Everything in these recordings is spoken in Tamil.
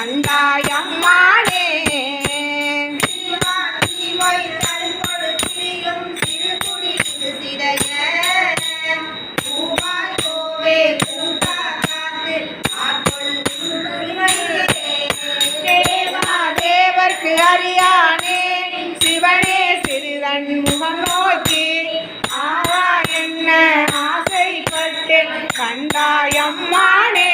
கண்டாயம்மாளே தேவர்க்கு அறியானே. சிவனே சிறுதன் முகம் நோக்கி ஆவா என்ன ஆசைப்பட்டு கண்டாயம்மானே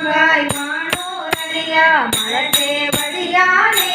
மாங்காய் மானோரடியா மலத்தேவடியானே